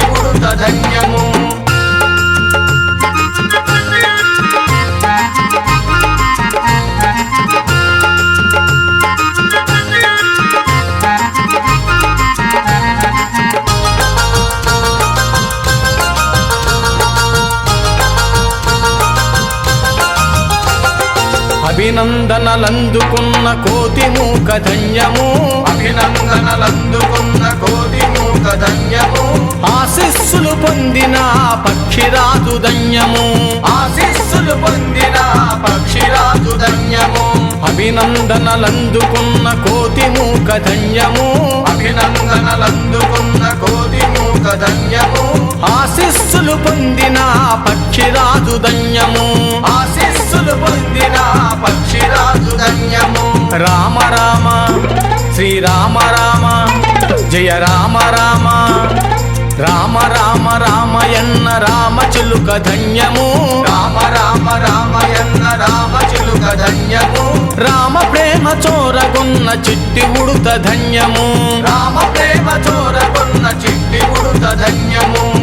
ధన్యము అభినందనలందుకున్న కోతి మూక ధన్యము. అభినందనలందుకున్న కోటి మూక ధన్యము. ఆశిస్సులు పొందిన పక్షిరాజు ధన్యము. ఆశీస్సులు పొందిన పక్షిరాజు ధన్యము. అభినందనలందుకున్న కోతి మూక ధన్యము. అభినందనలందుకున్న కోటి మూక ధన్యము. ఆశిస్సులు పొందిన పక్షిరాజు ధన్యము. ఆశీస్సులు పొందిన పక్షిరాజు ధన్యము. రామ రామ శ్రీరామ రామ జయ రామ రామ. రామ రామ రామయన్న రామ చిలుక ధన్యము. రామ రామ రామయన్న రామ చిలుక ధన్యము. రామ ప్రేమ చోరగొన్న చిట్టి ఉడుత ధన్యము. రామ ప్రేమ చోరకొన్న చిట్టి ఉడుత ధన్యము.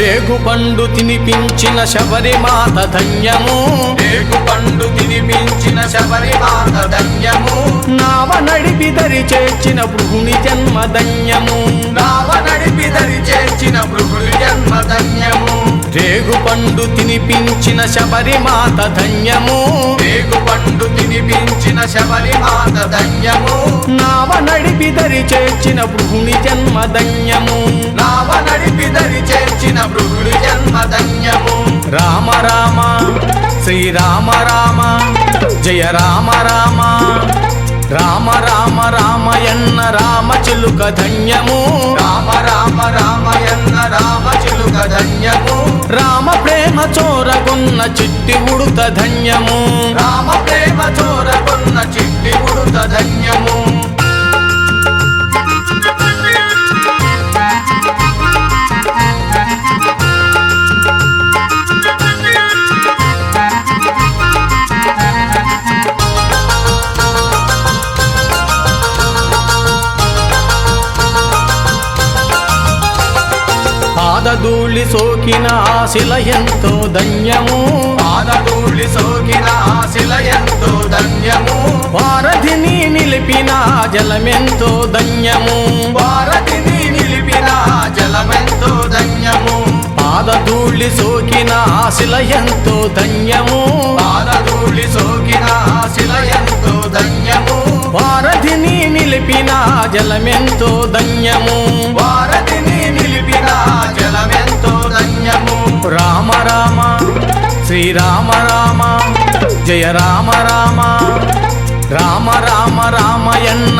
రేగు పండు తినిపించిన శబరిమాత ధన్యము. రేగు పండు తినిపించిన శబరిమాత ధన్యము. నావ నడిపి దరి చేర్చిన భృగుని జన్మ ధన్యము. నావ నడిపి దరి చేర్చిన భృగుడి జన్మ ధన్యము. రేగు పండు తినిపించిన శబరిమాత ధన్యము. పండు తినిపించిన శబరిమాత ధన్యము. నావ నడిపి దరి చేర్చిన భృగుని జన్మ ధన్యము. నావ నడిపి దరి చేర్చిన భృగుడి జన్మ ధన్యము. రామ రామ శ్రీరామ రామ జయ రామ రామ రామ రామ రామయన్న రామ చిలుక ధన్యము. రామ రామ రామయన్న రామ చిలుక ధన్యము. రామ ప్రేమ చోరగొన్న చిట్టి ఉడుత ధన్యము. రామ ప్రేమ చూరకున్న చిట్టి ఉడుత ధన్యము. పాదధూళి సోకిన ఆశిల ఎంతో ధన్యము. పాదధూళి నిలిపిన జలమెంతో ధన్యము. భారతిని నిలిపిన జలమెంతో ధన్యము. పాదధూళి సోకిన ఆశిల ఎంతో ధన్యము. పాదధూళి సోకిన ఆశిల ఎంతో ధన్యము. వారధిని నిలిపిన జలమెంతో ధన్యము. భారతిని నిలిపిన జలమెంతో ధన్యము. రామ రామ శ్రీరామ రామ జయ రామ రామ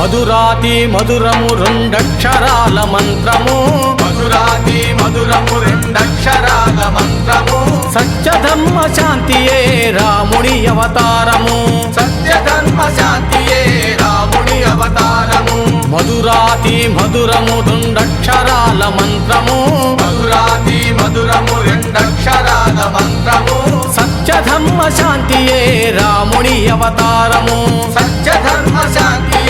మధురాతి మధురము రెండక్షరాల మంత్రము. మధురాతి మధురము రెండక్షరాల మంత్రము. సత్యధర్మ శాంతియే రాముడి అవతారము. సత్య ధర్మ శాంతియే రాముడి అవతారము. మధురాతి మధురము రెండక్షరాల మంత్రము. మధురాతి మధురము రెండక్షరాల మంత్రము. సత్యధర్మ శాంతియే రాముని అవతారము. సత్యధర్మ శాంతియే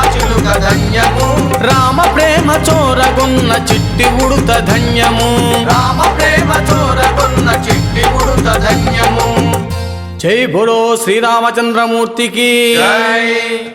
ధన్యము. రామ ప్రేమ చోరగొన్న చిట్టి ఉడుత ధన్యము. రామ ప్రేమ చోరకున్న చిట్టి ఉడుత ధన్యము. జై బోలో శ్రీరామచంద్రమూర్తికి. జై.